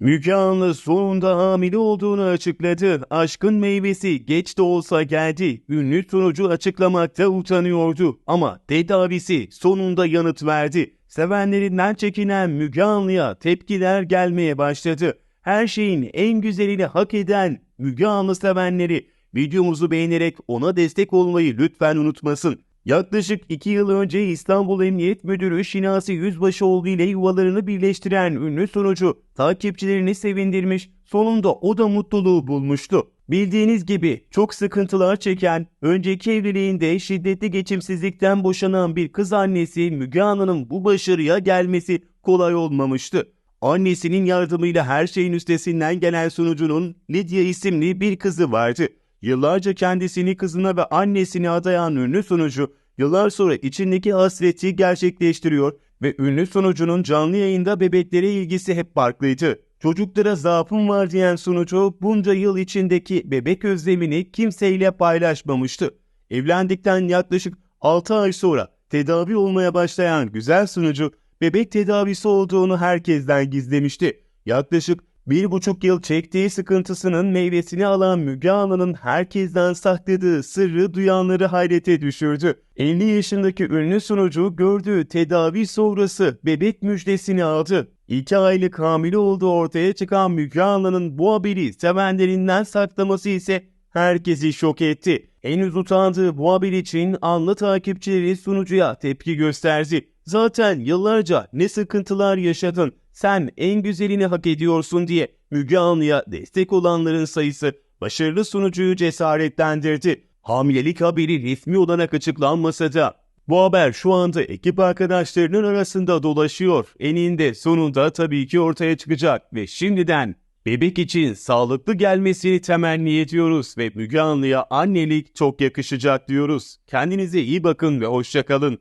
Müge Anlı sonunda hamile olduğunu açıkladı. Aşkın meyvesi geç de olsa geldi. Ünlü sunucu açıklamakta utanıyordu. Ama tedavisi sonunda yanıt verdi. Sevenlerinden çekinen Müge Anlı'ya tepkiler gelmeye başladı. Her şeyin en güzelini hak eden Müge Anlı sevenleri videomuzu beğenerek ona destek olmayı lütfen unutmasın. Yaklaşık 2 yıl önce İstanbul Emniyet Müdürü Şinasi Yüzbaşıoğlu ile yuvalarını birleştiren ünlü sunucu takipçilerini sevindirmiş, sonunda o da mutluluğu bulmuştu. Bildiğiniz gibi çok sıkıntılar çeken, önceki evliliğinde şiddetli geçimsizlikten boşanan bir kız annesi Müge Anlı'nın bu başarıya gelmesi kolay olmamıştı. Annesinin yardımıyla her şeyin üstesinden gelen sunucunun Lidya isimli bir kızı vardı. Yıllarca kendisini kızına ve annesine adayan ünlü sunucu, yıllar sonra içindeki hasreti gerçekleştiriyor ve ünlü sunucunun canlı yayında bebeklere ilgisi hep farklıydı. Çocuklara zaafım var diyen sunucu bunca yıl içindeki bebek özlemini kimseyle paylaşmamıştı. Evlendikten yaklaşık 6 ay sonra tedavi olmaya başlayan güzel sunucu bebek tedavisi olduğunu herkesten gizlemişti. Yaklaşık bir buçuk yıl çektiği sıkıntısının meyvesini alan Müge Anlı'nın herkesten sakladığı sırrı duyanları hayrete düşürdü. 50 yaşındaki ünlü sunucu gördüğü tedavi sonrası bebek müjdesini aldı. 2 aylık hamile olduğu ortaya çıkan Müge Anlı'nın bu haberi sevenlerinden saklaması ise herkesi şok etti. Henüz utandığı bu haber için anlı takipçileri sunucuya tepki gösterdi. Zaten yıllarca ne sıkıntılar yaşadın, sen en güzelini hak ediyorsun diye Müge Anlı'ya destek olanların sayısı başarılı sunucuyu cesaretlendirdi. Hamilelik haberi resmi olarak açıklanmasa da bu haber şu anda ekip arkadaşlarının arasında dolaşıyor. Eninde sonunda tabii ki ortaya çıkacak ve şimdiden bebek için sağlıklı gelmesini temenni ediyoruz ve Müge Anlı'ya annelik çok yakışacak diyoruz. Kendinize iyi bakın ve hoşçakalın.